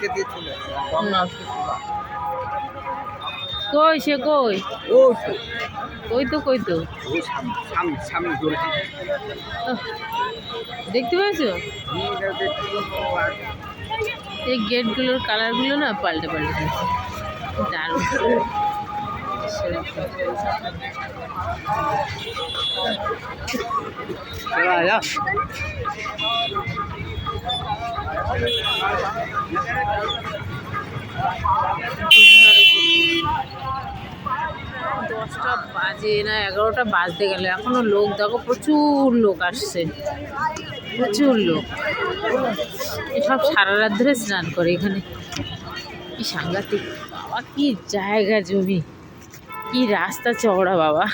আটকে দিয়ে চলে গঙ্গা আজকে খোলা। কই সে কই? ও কই তো কই তো? ও সামনে দেখতে পেয়েছ? এই গেটগুলোর কালারগুলো না পাল্টে পাল্টে দিয়েছে। দারুণ। চলো দশটা বাজে না এগারোটা বাজতে গেলে। এখনও লোক দেখো প্রচুর লোক আসছে। প্রচুর লোক। এসব সারা রাত ধরে স্নান করে এখানে। কি সাংঘাতিক। বাবা কি জায়গা জমি। কি রাস্তা চওড়া বাবা।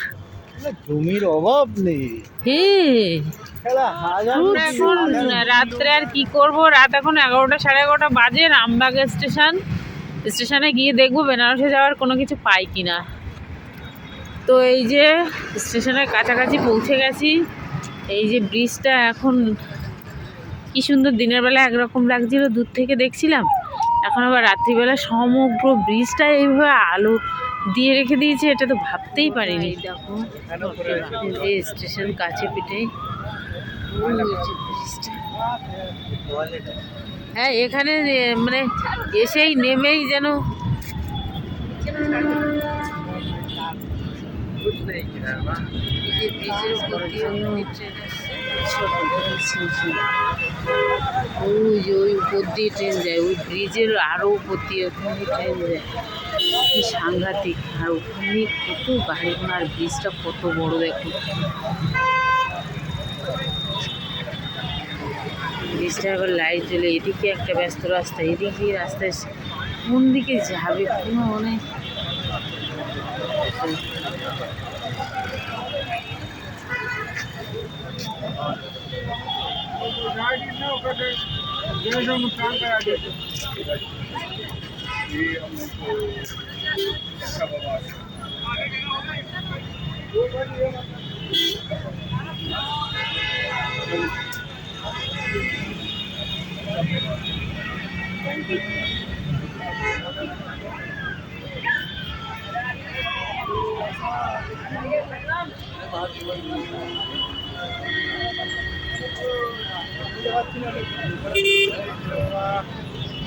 জমির অভাব নেই। হে খেলা হাজার আমরা এখন রাত্রে আর কি করব? রাত এখন এগারোটা সাড়ে এগারোটা বাজে রামবাগ স্টেশন। স্টেশনে গিয়ে দেখব বেনারসে যাওয়ার কোনো কিছু পাই কি না তো এই যে স্টেশনের কাছাকাছি পৌঁছে গেছি। এই যে ব্রিজটা এখন কি সুন্দর দিনের বেলা একরকম লাগছিল দূর থেকে দেখছিলাম। এখন আবার রাত্রিবেলা সমগ্র ব্রিজটা এইভাবে আলো দিয়ে রেখে দিয়েছে এটা তো ভাবতেই পারিনি। দেখো। এই স্টেশন কাছে পিঠে। ওই যে ব্রিজটা। হ্যাঁ এখানে মানে এসেই নেমেই যেন। ওই যে ওই উপর দিয়ে ট্রেন যায় ওই ব্রিজের আরও উপর দিয়ে ট্রেন যায় কি সাংঘাতিক আর ওখানে কত গাড়ি ঘোড়া আর ব্রিজটা কত বড় দেখো ব্রিজটা এবার লাইট জ্বলে এদিকে একটা ব্যস্ত রাস্তা এদিকে রাস্তায় কোন দিকে যাবে কোনো মানে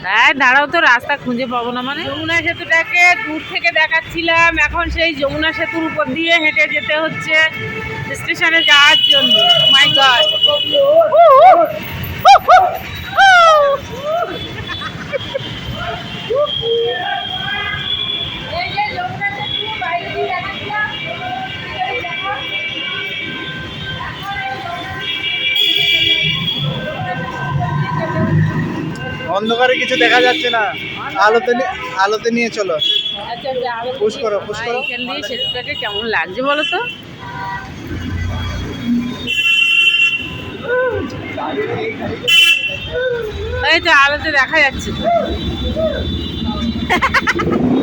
হ্যাঁ দাঁড়াও তো রাস্তা খুঁজে পাবো না মানে? যমুনা সেতুটাকে দূর থেকে দেখাচ্ছিলাম এখন সেই যমুনা সেতুর উপর দিয়ে হেঁটে যেতে হচ্ছে স্টেশনে যাওয়ার জন্য। মাই গড অন্ধকারে কিছু দেখা যাচ্ছে না। আলোতে আলোতে নিয়ে চলো। আচ্ছা আচ্ছা পুশ করো, পুশ করো। এখান দিয়ে সেতুটাকে কেমন লাগছে বলো তো? এই তো আলোতে দেখা যাচ্ছে।